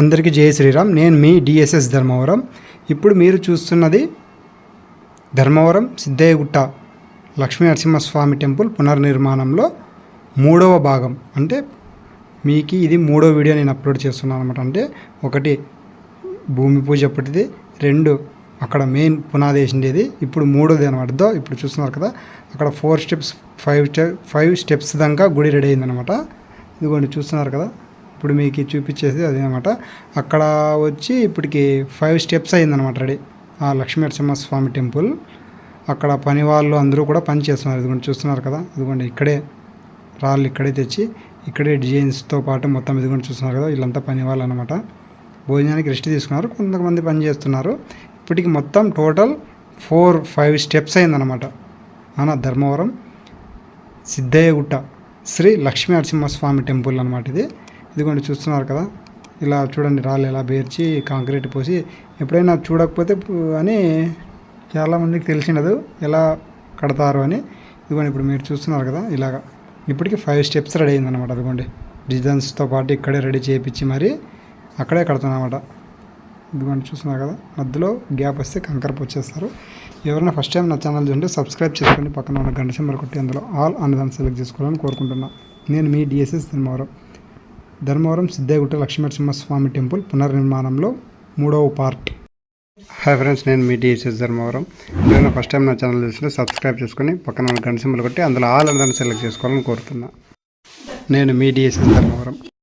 అందరికీ జయ శ్రీరామ్. నేను మీ డిఎస్ఎస్ ధర్మవరం. ఇప్పుడు మీరు చూస్తున్నది ధర్మవరం సిద్ధయ్యగుట్ట లక్ష్మీ నరసింహస్వామి టెంపుల్ పునర్నిర్మాణంలో మూడవ భాగం. అంటే మీకు ఇది మూడో వీడియో నేను అప్లోడ్ చేస్తున్నాను అనమాట అంటే ఒకటి భూమి పూజ అప్పటిది రెండు అక్కడ మెయిన్ పునాది వేసిండేది ఇప్పుడు మూడోది అనమాట ఇప్పుడు చూస్తున్నారు కదా అక్కడ four steps five step five steps దాకా గుడి రెడీ అయిందనమాట ఇదిగోండి చూస్తున్నారు కదా. ఇప్పుడు మీకు చూపించేది అది అనమాట అక్కడ వచ్చి ఇప్పటికి ఫైవ్ స్టెప్స్ అయిందనమాట రెడీ. ఆ లక్ష్మీ నరసింహస్వామి టెంపుల్. అక్కడ పని వాళ్ళు అందరూ కూడా పని చేస్తున్నారు. ఇదిగోండి చూస్తున్నారు కదా? ఇదిగోండి ఇక్కడే. రాళ్ళు ఇక్కడే తెచ్చి ఇక్కడే డిజైన్స్తో పాటు మొత్తం ఇదిగోండి చూస్తున్నారు కదా? వీళ్ళంతా పని వాళ్ళు అనమాట భోజనానికి రెస్ట్ తీసుకున్నారు. కొంతమంది పని చేస్తున్నారు. ఇప్పటికి మొత్తం టోటల్ ఫోర్ ఫైవ్ స్టెప్స్ అయిందనమాట మన ధర్మవరం సిద్ధయ్యగుట్ట శ్రీ లక్ష్మీ నరసింహస్వామి టెంపుల్ అనమాట ఇది. ఇదిగోండి చూస్తున్నారు కదా? ఇలా చూడండి రాళ్ళు ఎలా పేర్చి కాంక్రీట్ పోసి. ఎప్పుడైనా చూడకపోతే అని చాలామందికి తెలిసినదు ఎలా కడతారు అని. ఇదిగోండి ఇప్పుడు మీరు చూస్తున్నారు కదా ఇలాగా. ఇప్పటికి ఫైవ్ స్టెప్స్ రెడీ అయిందనమాట అదిగోండి. డిజైన్స్తో పాటు ఇక్కడే రెడీ చేయించి మరి అక్కడే కడుతున్నమాట. ఇదిగోండి చూస్తున్నారు కదా? మధ్యలో గ్యాప్ వస్తే కంకర వచ్చేస్తారు ఎవరైనా ఫస్ట్ టైం నా ఛానల్ చూంటే సబ్స్క్రైబ్ చేసుకోండి. పక్కన ఉన్న గంట సింబర్ కొట్టి అందులో ఆల్ అన్నదాన్ని సెలెక్ట్ చేసుకోవాలని కోరుకుంటున్నాను నేను మీ డిఎస్ఎస్ సినిమారావు ధర్మవరం సిద్ధయ్యగుట్ట లక్ష్మీనరసింహస్వామి టెంపుల్ పునర్నిర్మాణంలో మూడవ పార్ట్. హాయ్ ఫ్రెండ్స్ నేను మీ డిఎస్ఎస్ ధర్మవరం. నేను ఫస్ట్ టైం నా ఛానల్ చూస్తుంటే సబ్స్క్రైబ్ చేసుకుని పక్కన గంట సింబల్ కొట్టి అందులో ఆల్ అన్నదాన్ని సెలెక్ట్ చేసుకోవాలని కోరుతున్నా. నేను మీ డిఎస్ఎస్ ధర్మవరం.